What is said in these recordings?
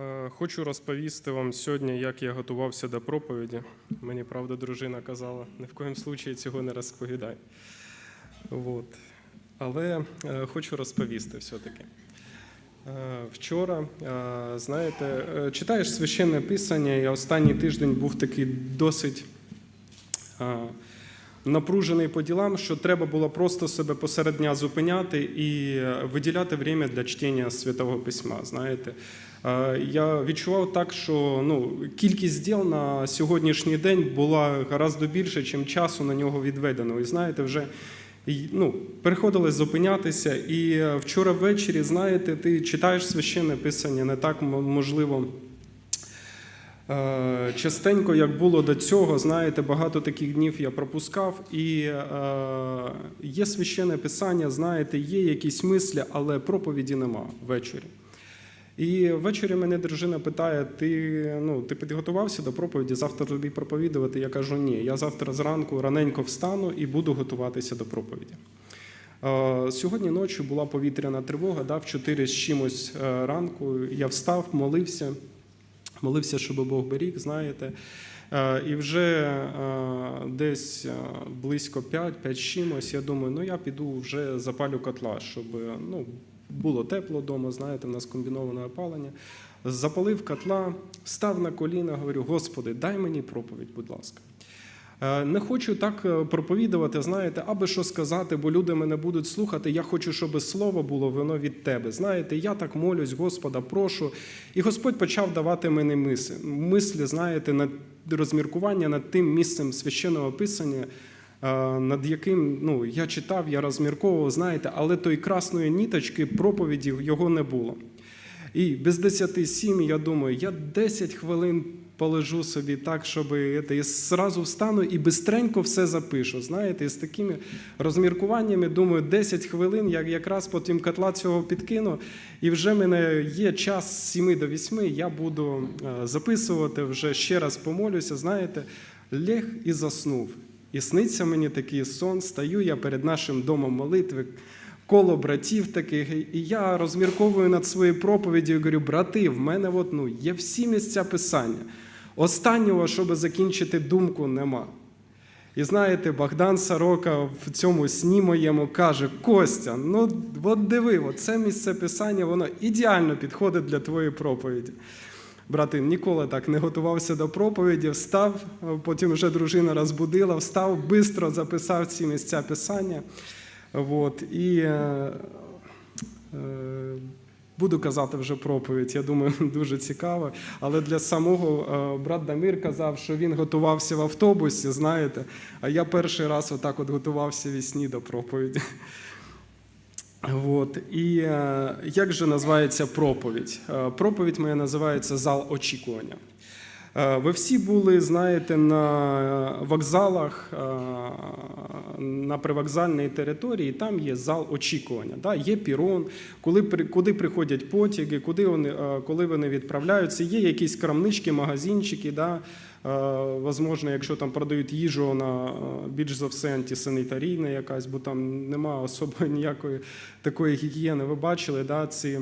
Е, Хочу розповісти вам сьогодні, як я готувався до проповіді. Мені правда дружина казала, ні в коїм случаї цього не розповідай. От. Але е, хочу розповісти все-таки. Е, Вчора, знаєте, читаєш священне писання, і останній тиждень був такий досить напружений по ділам, що треба було просто себе посеред дня зупиняти і виділяти время для чтення святого письма. Знаєте, я відчував так, що ну, кількість діл на сьогоднішній день була гораздо більше, ніж часу на нього відведено. І знаєте, вже ну, приходилось зупинятися. І е, вчора ввечері, знаєте, ти читаєш священне писання, не так можливо. Е, Частенько, як було до цього, знаєте, багато таких днів я пропускав, і е, є священне писання, знаєте, є якісь мислі, але проповіді нема ввечері. І ввечері мене дружина питає: ти, ну, ти підготувався до проповіді, завтра тобі проповідувати? Я кажу, ні, я завтра зранку раненько встану і буду готуватися до проповіді. Е, Сьогодні ночі була повітряна тривога, да, в 4 з чимось е, ранку. Я встав, молився, молився, щоб Бог беріг, знаєте. Е, І вже десь близько 5, 5 з чимось, я думаю, ну я піду вже запалю котла, щоб ну, було тепло вдома, знаєте, в нас комбіноване опалення. Запалив котла, став на коліна, говорю: Господи, дай мені проповідь, будь ласка. Е, Не хочу так е, проповідувати, знаєте, аби що сказати, бо люди мене будуть слухати. Я хочу, щоб слово було воно від тебе. Знаєте, я так молюсь, Господа, прошу. І Господь почав давати мені мислі, мислі знаєте, над розміркування над тим місцем священного писання, над яким ну, я читав, я розмірковував, знаєте, але той красної ніточки проповіді його не було. І без 10 сім я думаю, я 10 хвилин полежу собі так, щоб це, зразу встану і бистренько все запишу. Знаєте, з такими розміркуваннями, думаю, 10 хвилин я якраз потім котла цього підкину, і вже мене є час з 7 до 8, я буду записувати, вже ще раз помолюся, знаєте, лег і заснув. І сниться мені такий сон, стаю я перед нашим домом молитви, коло братів таких, і я розмірковую над своєю проповіддю і говорю, брати, в мене от, ну, є всі місця писання. Останнього, щоб закінчити думку, нема. І знаєте, Богдан Сорока в цьому сні моєму каже: Костя, ну от диви, це місце писання, воно ідеально підходить для твоєї проповіді. Брати, ніколи так не готувався до проповіді, встав, потім вже дружина розбудила, встав, швидко записав ці місця писання. От, і е, е, буду казати вже проповідь. Я думаю, дуже цікаво. Але для самого е, брат Дамир казав, що він готувався в автобусі, знаєте, а я перший раз отак от готувався вісні до проповіді. От. І е, як же називається проповідь? Е, проповідь моя називається Зал очікування. Е, Ви всі були, знаєте, на вокзалах, е, на привокзальній території, там є зал очікування. Да? Є пірон, коли, куди приходять потяги, куди вони, е, коли вони відправляються, є якісь крамнички, магазинчики. Да? Возможно, якщо там продають їжу, вона більш за все антисанітарійна якась, бо там нема особо ніякої такої гігієни. Ви бачили да, ці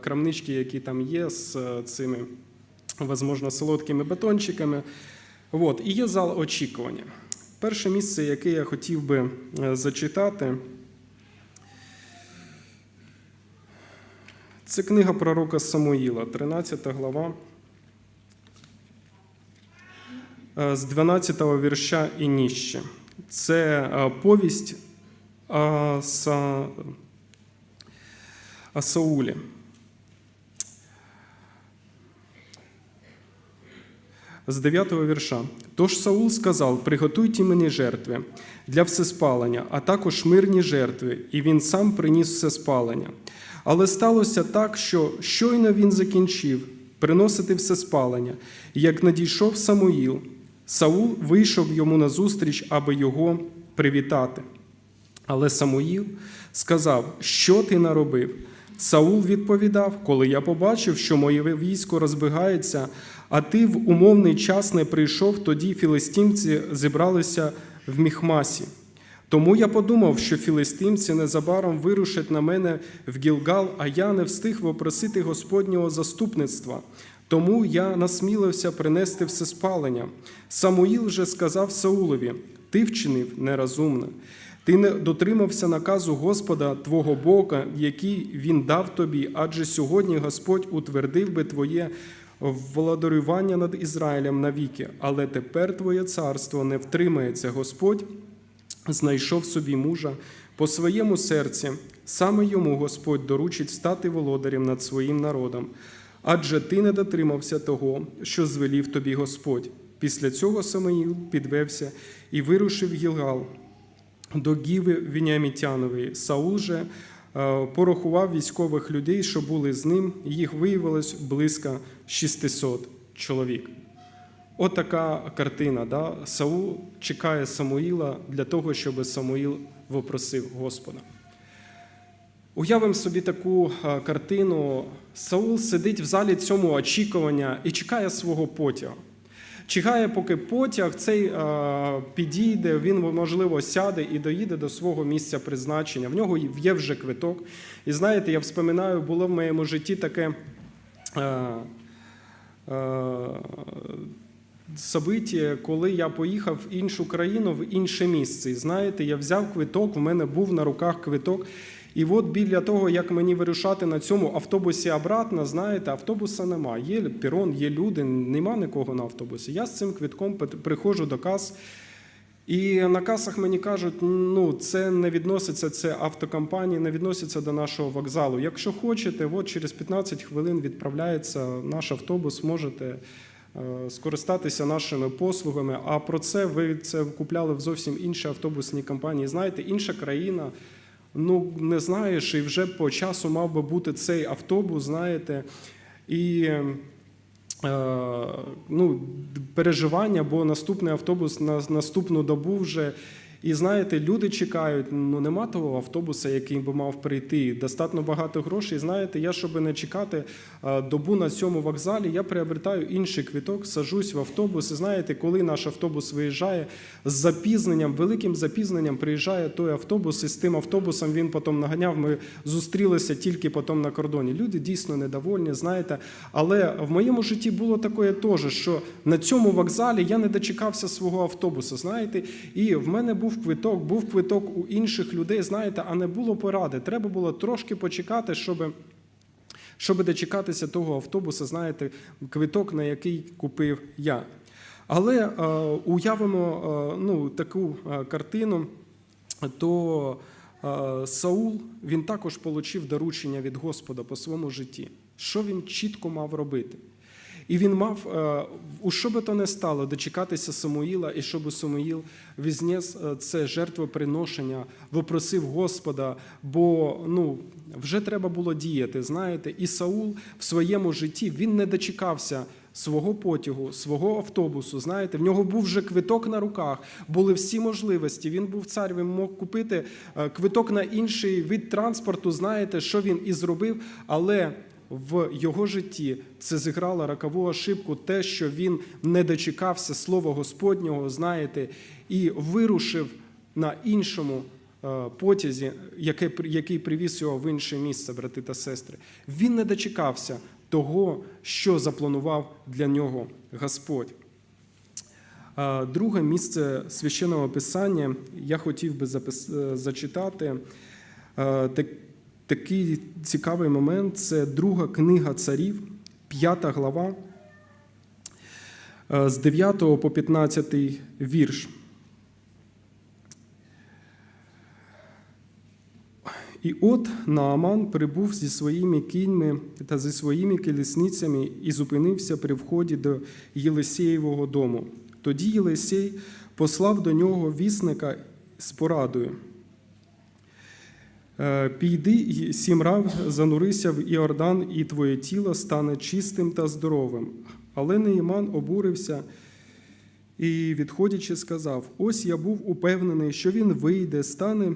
крамнички, які там є з цими возможно, солодкими батончиками. От. І є зал очікування. Перше місце, яке я хотів би е, зачитати, це книга пророка Самуїла, 13 глава, е, з 12 вірша і нижче. Це е, повість о, Са... о Саулі. З 9 вірша. Тож Саул сказав: Приготуйте мені жертви для всеспалення, а також мирні жертви, і він сам приніс всеспалення. Але сталося так, що щойно він закінчив приносити всеспалення, і як надійшов Самуїл, Саул вийшов йому назустріч, аби його привітати. Але Самуїл сказав, що ти наробив? Саул відповідав, коли я побачив, що моє військо розбігається, а ти в умовний час не прийшов, тоді філистимці зібралися в Міхмасі. Тому я подумав, що філистимці незабаром вирушать на мене в Гілгал, а я не встиг вопросити Господнього заступництва. Тому я насмілився принести всеспалення. Самуїл вже сказав Саулові: Ти вчинив нерозумно. Ти не дотримався наказу Господа Твого Бога, який Він дав тобі, адже сьогодні Господь утвердив би твоє владарювання над Ізраїлем навіки, але тепер твоє царство не втримається. Господь знайшов собі мужа по своєму серці, саме йому Господь доручить стати володарем над своїм народом. Адже ти не дотримався того, що звелів тобі Господь. Після цього Самоїл підвевся і вирушив Гілгал до Гіви Вінямітянової. Саул же е, порахував військових людей, що були з ним. Їх виявилось близько 600 чоловік. От така картина. Да? Саул чекає Самуїла для того, щоб Самуїл вопросив Господа. Уявимо собі таку картину. Саул сидить в залі цьому очікування і чекає свого потягу. Чекає, поки потяг цей підійде, він, можливо, сяде і доїде до свого місця призначення. В нього є вже квиток. І знаєте, я вспоминаю, було в моєму житті таке. Е, Собиття, коли я поїхав в іншу країну, в інше місце. І знаєте, я взяв квиток, в мене був на руках квиток. І от біля того, як мені вирушати на цьому автобусі обратно, знаєте, автобуса нема. Є перон, є люди, нема нікого на автобусі. Я з цим квитком приходжу до кас. І на касах мені кажуть, ну це не відноситься, це автокомпанії, не відноситься до нашого вокзалу. Якщо хочете, от через 15 хвилин відправляється наш автобус, можете е, скористатися нашими послугами. А про це ви це купляли в зовсім інші автобусні компанії. Знаєте, інша країна. Ну, не знаєш, і вже по часу мав би бути цей автобус, знаєте, і ну, переживання, бо наступний автобус на наступну добу вже. І знаєте, люди чекають, ну нема того автобуса, який би мав прийти. Достатньо багато грошей. Знаєте, я, щоб не чекати добу на цьому вокзалі, я приобретаю інший квиток, сажусь в автобус. І знаєте, коли наш автобус виїжджає з запізненням, великим запізненням приїжджає той автобус, і з тим автобусом він потім наганяв. Ми зустрілися тільки потім на кордоні. Люди дійсно недовольні, знаєте. Але в моєму житті було таке теж, що на цьому вокзалі я не дочекався свого автобуса. Знаєте, і в мене був був квиток, був квиток у інших людей, знаєте, а не було поради. Треба було трошки почекати, щоб. Щоб дочекатися того автобуса, знаєте, квиток, на який купив я. Але е, уявимо е, ну, таку е, картину, то е, Саул він також отримав доручення від Господа по своєму житті. Що він чітко мав робити? І він мав, е, у що би то не стало, дочекатися Самуїла, і щоб Самуїл візніс е, це жертвоприношення, вопросив Господа, бо ну, вже треба було діяти. Знаєте, і Саул в своєму житті він не дочекався. Свого потягу, свого автобусу, знаєте, в нього був вже квиток на руках, були всі можливості. Він був цар, він мог купити е, квиток на інший вид транспорту. Знаєте, що він і зробив, але в його житті це зіграло рокову ошибку, те, що він не дочекався слова Господнього, знаєте, і вирушив на іншому е, потязі, який привіз його в інше місце, брати та сестри. Він не дочекався того, що запланував для нього Господь. Е, друге місце священного писання я хотів би е, зачитати. Такий цікавий момент це друга книга царів, п'ята глава, е, з 9 по 15 вірш. І от Нааман прибув зі своїми кіньми та зі своїми колісницями і зупинився при вході до Єлисеєвого дому. Тоді Єлисей послав до нього вісника з порадою. Е, Піди і сім рав занурися в Іордан, і твоє тіло стане чистим та здоровим. Але Неїман обурився і, відходячи, сказав: Ось я був упевнений, що він вийде, стане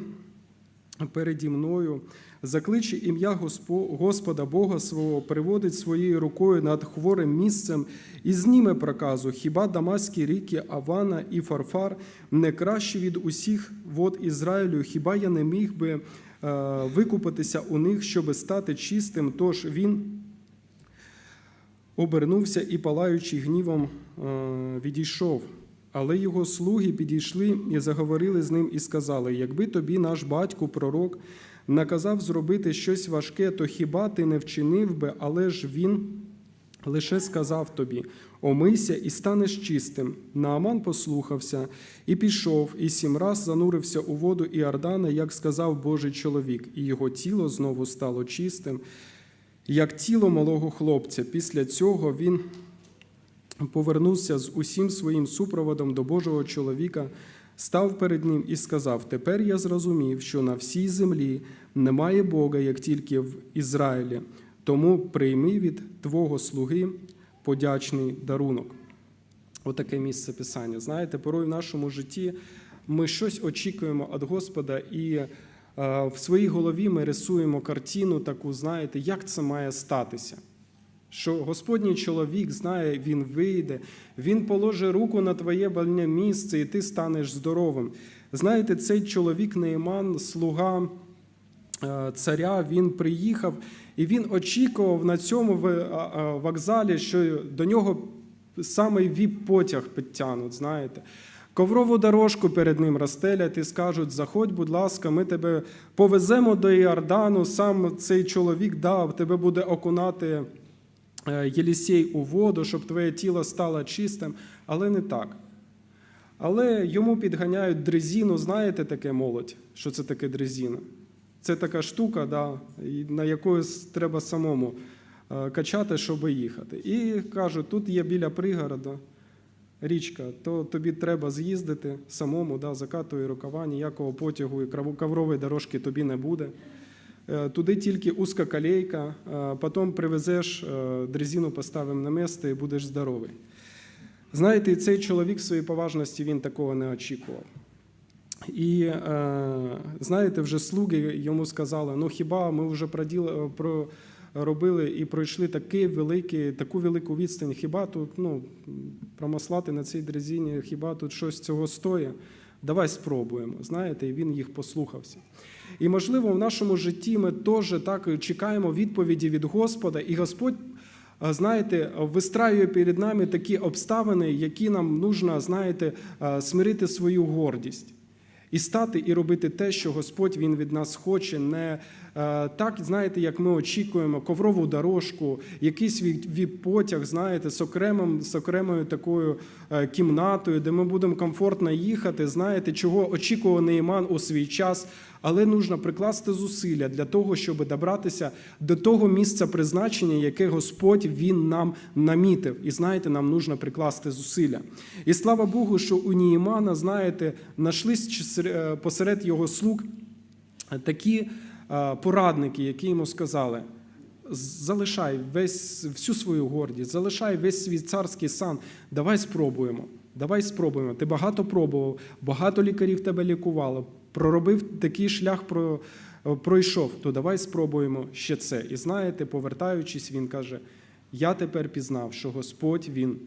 переді мною закличе ім'я Господа Бога свого, приводить своєю рукою над хворим місцем і зніме проказу. Хіба Дамаські ріки Авана і Фарфар не кращі від усіх вод Ізраїлю? Хіба я не міг би викупитися у них, щоб стати чистим? Тож він обернувся і, палаючи гнівом, е, відійшов. Але його слуги підійшли і заговорили з ним і сказали: Якби тобі наш батько, пророк, наказав зробити щось важке, то хіба ти не вчинив би, але ж він лише сказав тобі: омийся і станеш чистим. Нааман послухався і пішов, і сім раз занурився у воду Іордана, як сказав Божий чоловік, і його тіло знову стало чистим, як тіло малого хлопця. Після цього він повернувся з усім своїм супроводом до Божого чоловіка, став перед ним і сказав: Тепер я зрозумів, що на всій землі немає Бога, як тільки в Ізраїлі. Тому прийми від твого слуги подячний дарунок. Отаке місце писання. Знаєте, порой в нашому житті ми щось очікуємо від Господа, і е, в своїй голові ми рисуємо картину таку, знаєте, як це має статися. Що Господній чоловік знає, він вийде, він положить руку на твоє больне місце, і ти станеш здоровим. Знаєте, цей чоловік Нейман, слуга царя, він приїхав і він очікував на цьому а- а, вокзалі, що до нього саме віп-потяг підтягнуть, знаєте. Коврову дорожку перед ним розстелять і скажуть: заходь, будь ласка, ми тебе повеземо до Іордану, сам цей чоловік дав, тебе буде окунати е, Єлісей у воду, щоб твоє тіло стало чистим, але не так. Але йому підганяють дрезіну, знаєте таке молодь, що це таке дрезіна? Це така штука, да, на якою треба самому е, качати, щоб їхати. І кажуть, тут є біля пригорода річка, то тобі треба з'їздити самому, да, закатує рукава, ніякого потягу і коврової дорожки тобі не буде. Е, Туди тільки узка колейка, е, потім привезеш дрезину, поставимо на місце і будеш здоровий. Знаєте, цей чоловік в своїй поважності він такого не очікував. І е, знаєте, вже слуги йому сказали: ну хіба ми вже про, робили і пройшли такий великий, таку велику відстань, хіба тут ну, промаслати на цій дрезині, хіба тут щось цього стоїть? Давай спробуємо. Знаєте, і він їх послухався. І можливо, в нашому житті ми теж так чекаємо відповіді від Господа, і Господь. Знаєте, вистраює перед нами такі обставини, які нам нужно, знаєте, смирити свою гордість і стати і робити те, що Господь Він від нас хоче, не е, так, знаєте, як ми очікуємо, коврову дорожку, якийсь віп-потяг, знаєте, з окремим, з окремою такою е, кімнатою, де ми будемо комфортно їхати, знаєте, чого очікував Нейман у свій час, але нужно прикласти зусилля для того, щоб добратися до того місця призначення, яке Господь Він нам намітив. І знаєте, нам нужно прикласти зусилля. І слава Богу, що у Ніїмана, знаєте, нашлись чис- е, посеред його слуг такі е, порадники, які йому сказали. Залишай весь всю свою гордість, залишай весь свій царський сан. Давай спробуємо. Давай спробуємо. Ти багато пробував, багато лікарів тебе лікувало, проробив такий шлях, про, пройшов. То давай спробуємо ще це. І знаєте, повертаючись, він каже: Я тепер пізнав, що Господь він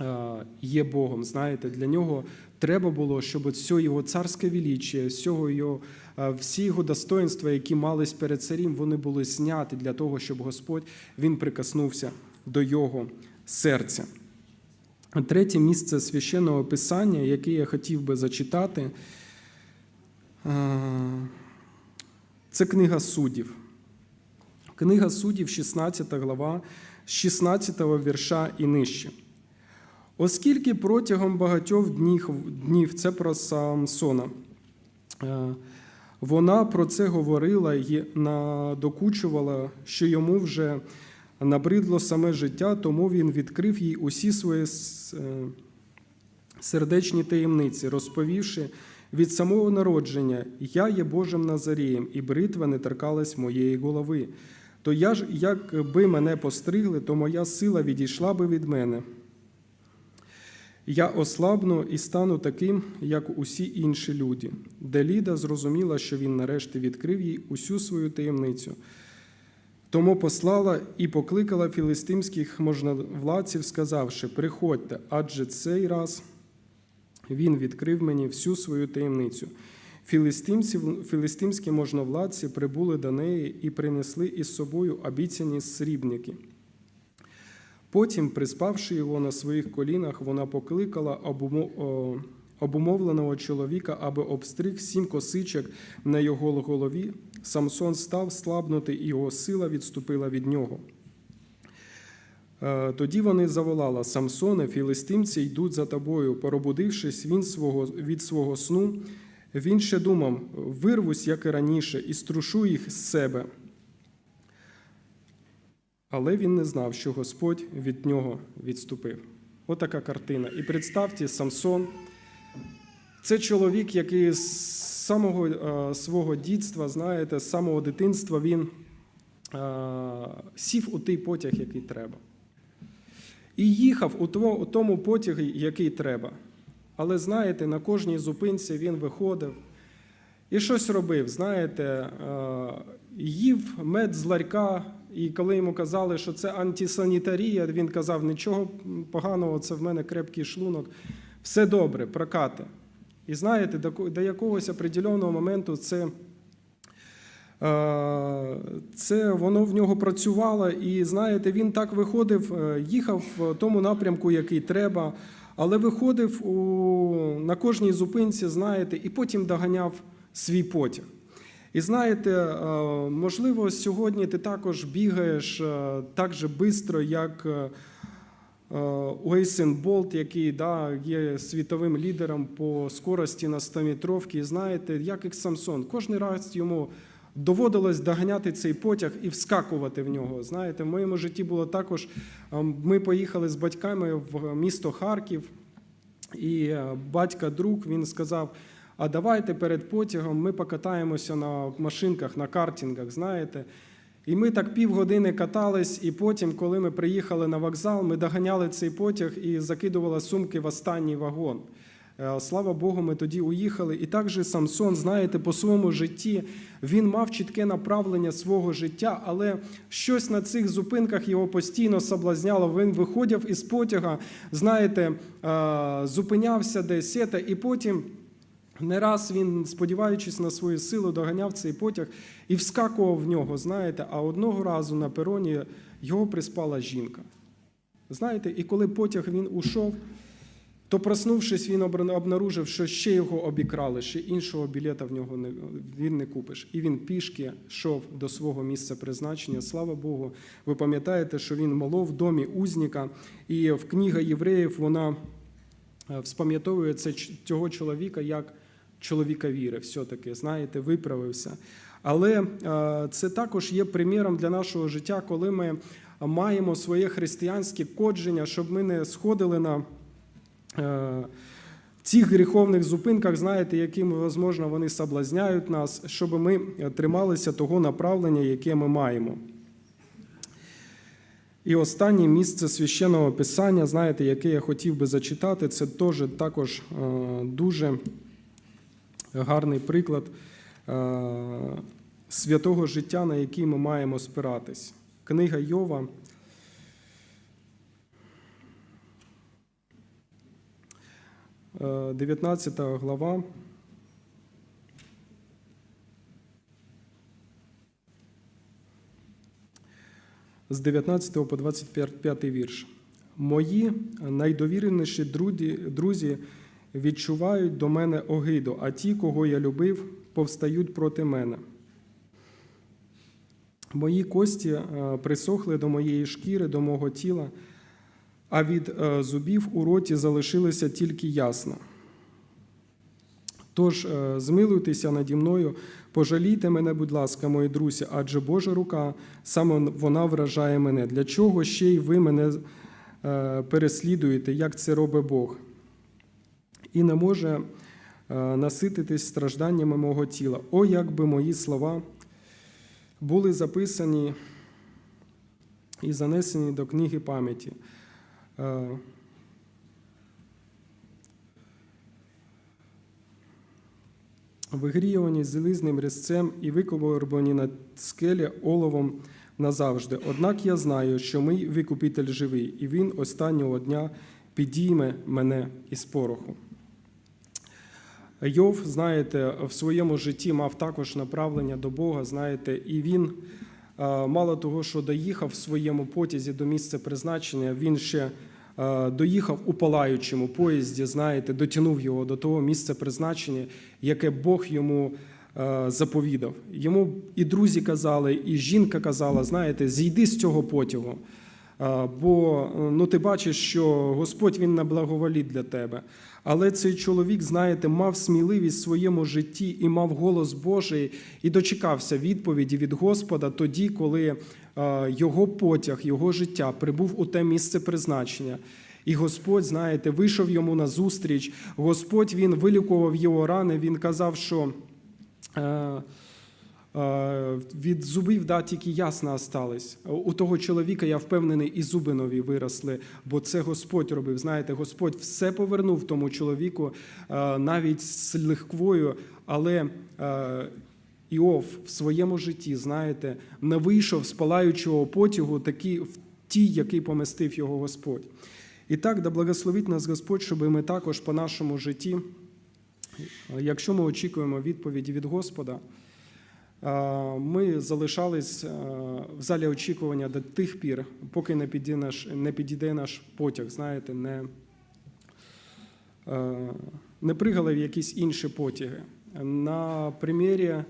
е, є Богом. Знаєте, для нього треба було, щоб все його царське величие, всього його, е, всі його достоинства, які мались перед царем, вони були зняті для того, щоб Господь він прикоснувся до його серця. Третє місце священного писання, яке я хотів би зачитати, е, це книга суддів. Книга суддів, 16 глава, з 16 вірша і нижче. Оскільки протягом багатьох днів, днів це про Самсона, е, вона про це говорила і надокучувала, що йому вже набридло саме життя, тому він відкрив їй усі свої е, сердечні таємниці, розповівши від самого народження: Я є Божим Назарієм, і бритва не торкалась моєї голови. То я ж, якби мене постригли, то моя сила відійшла би від мене. Я ослабну і стану таким, як усі інші люди. Деліда зрозуміла, що він нарешті відкрив їй усю свою таємницю. Тому послала і покликала філістимських можновладців, сказавши: Приходьте, адже цей раз він відкрив мені всю свою таємницю. Філістимські можновладці прибули до неї і принесли із собою обіцяні срібники. Потім, приспавши його на своїх колінах, вона покликала обумо- о, обумовленого чоловіка, аби обстриг сім косичок на його голові. Самсон став слабнути, і його сила відступила від нього. Е, Тоді вони заволали Самсоне, філистимці йдуть за тобою. Поробудившись він свого, від свого сну, він ще думав: вирвусь, як і раніше, і струшу їх з себе. Але він не знав, що Господь від нього відступив. Отака картина. І представте, Самсон це чоловік, який з самого е, свого дітства, знаєте, з самого дитинства він е, сів у той потяг, який треба. І їхав у тому потягі, який треба. Але знаєте, на кожній зупинці він виходив і щось робив. Знаєте, е, їв мед з ларька, і коли йому казали, що це антисанітарія, він казав, нічого поганого, це в мене крепкий шлунок, все добре, прокати. І знаєте, до якогось определеного моменту це. Е, Це воно в нього працювало, і знаєте, він так виходив, е, їхав в тому напрямку, який треба, але виходив у, на кожній зупинці, знаєте, і потім доганяв свій потяг. І знаєте, е, можливо, сьогодні ти також бігаєш так же швидко, як Уейсен Болт, який да, є світовим лідером по скорості на 100-метровці. І знаєте, як і Самсон, кожен раз йому доводилось доганяти цей потяг і вскакувати в нього. Знаєте, в моєму житті було також. е, Ми поїхали з батьками в місто Харків, і е, батька друг він сказав: а давайте перед потягом ми покатаємося на машинках, на картингах, знаєте. І ми так півгодини катались, і потім, коли ми приїхали на вокзал, ми доганяли цей потяг і закидували сумки в останній вагон. Е, Слава Богу, ми тоді уїхали. І так же Самсон, знаєте, по своєму житті він мав чітке направлення свого життя, але щось на цих зупинках його постійно соблазняло. Він виходив із потяга, знаєте, е, зупинявся десь, і потім. Не раз він, сподіваючись на свою силу, доганяв цей потяг і вскакував в нього, знаєте, а одного разу на пероні його приспала жінка. Знаєте, і коли потяг він ушов, то проснувшись, він обнаружив, що ще його обікрали, ще іншого білета в нього не, він не купиш. І він пішки йшов до свого місця призначення. Слава Богу, ви пам'ятаєте, що він молов в домі узника, і в книга євреїв вона е, вспам'ятовує цього чоловіка як чоловіка віри, все-таки, знаєте, виправився. Але е, це також є приміром для нашого життя, коли ми маємо своє християнське кодження, щоб ми не сходили на е, цих гріховних зупинках, знаєте, якими, можливо, вони соблазняють нас, щоб ми трималися того направлення, яке ми маємо. І останнє місце священного писання, знаєте, яке я хотів би зачитати, це теж також е, дуже гарний приклад е, святого життя, на який ми маємо спиратись. Книга Йова. е, 19 глава. З 19 по 25 вірш. Мої найдовіреніші друзі відчувають до мене огиду, а ті, кого я любив, повстають проти мене. Мої кості е, присохли до моєї шкіри, до мого тіла, а від е, зубів у роті залишилося тільки ясно. Тож е, змилуйтеся наді мною, пожалійте мене, будь ласка, мої друзі, адже Божа рука саме вона вражає мене. Для чого ще й ви мене переслідуєте, як це робить Бог? і не може е, насититись стражданнями мого тіла. О, якби мої слова були записані і занесені до книги пам'яті. Е, вигріювані зілизним різцем і викоборбані на скелі оловом назавжди. Однак я знаю, що мій викупитель живий, і він останнього дня підійме мене із пороху. Йов, знаєте, в своєму житті мав також направлення до Бога, знаєте, і він, е, мало того, що доїхав в своєму потязі до місця призначення, він ще е, доїхав у палаючому поїзді, знаєте, дотягнув його до того місця призначення, яке Бог йому е, заповідав. Йому і друзі казали, і жінка казала, знаєте, зійди з цього потягу. Бо е, ну, ти бачиш, що Господь він на благоволіт для тебе. Але цей чоловік, знаєте, мав сміливість в своєму житті і мав голос Божий, і дочекався відповіді від Господа тоді, коли е, його потяг, його життя прибув у те місце призначення. І Господь, знаєте, вийшов йому на зустріч. Господь він вилікував його рани. Він казав, що. Від зубів да, тільки ясна остались. У того чоловіка, я впевнений, і зуби нові виросли, бо це Господь робив. Знаєте, Господь все повернув тому чоловіку навіть з легквою, але Іов в своєму житті, знаєте, не вийшов з палаючого потягу такий, в ті, який помістив його Господь. І так, да благословить нас Господь, щоб ми також по нашому житті, якщо ми очікуємо відповіді від Господа, Ми залишались е, в залі очікування до тих пір, поки не підійде наш, не підійде наш потяг, знаєте, не, е, не пригали в якісь інші потяги. На примірі е,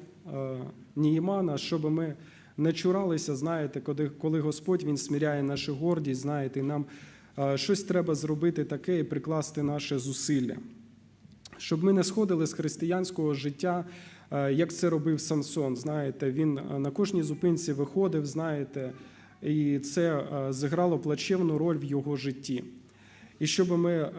щоб ми не чуралися, знаєте, коли, коли Господь Він сміряє нашу гордість, знаєте, нам е, щось треба зробити таке і прикласти наше зусилля. Щоб ми не сходили з християнського життя, е, як це робив Самсон. Знаєте, він е, на кожній зупинці виходив, знаєте, і це е, зіграло плачевну роль в його житті. І щоб ми е,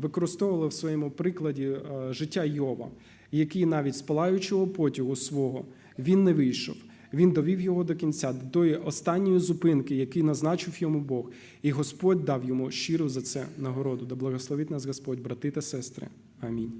використовували в своєму прикладі е, життя Йова, який навіть з палаючого потягу свого він не вийшов. Він довів його до кінця, до тої останньої зупинки, який назначив йому Бог, і Господь дав йому щиру за це нагороду. Да благословить нас Господь, брати та сестри. Амінь.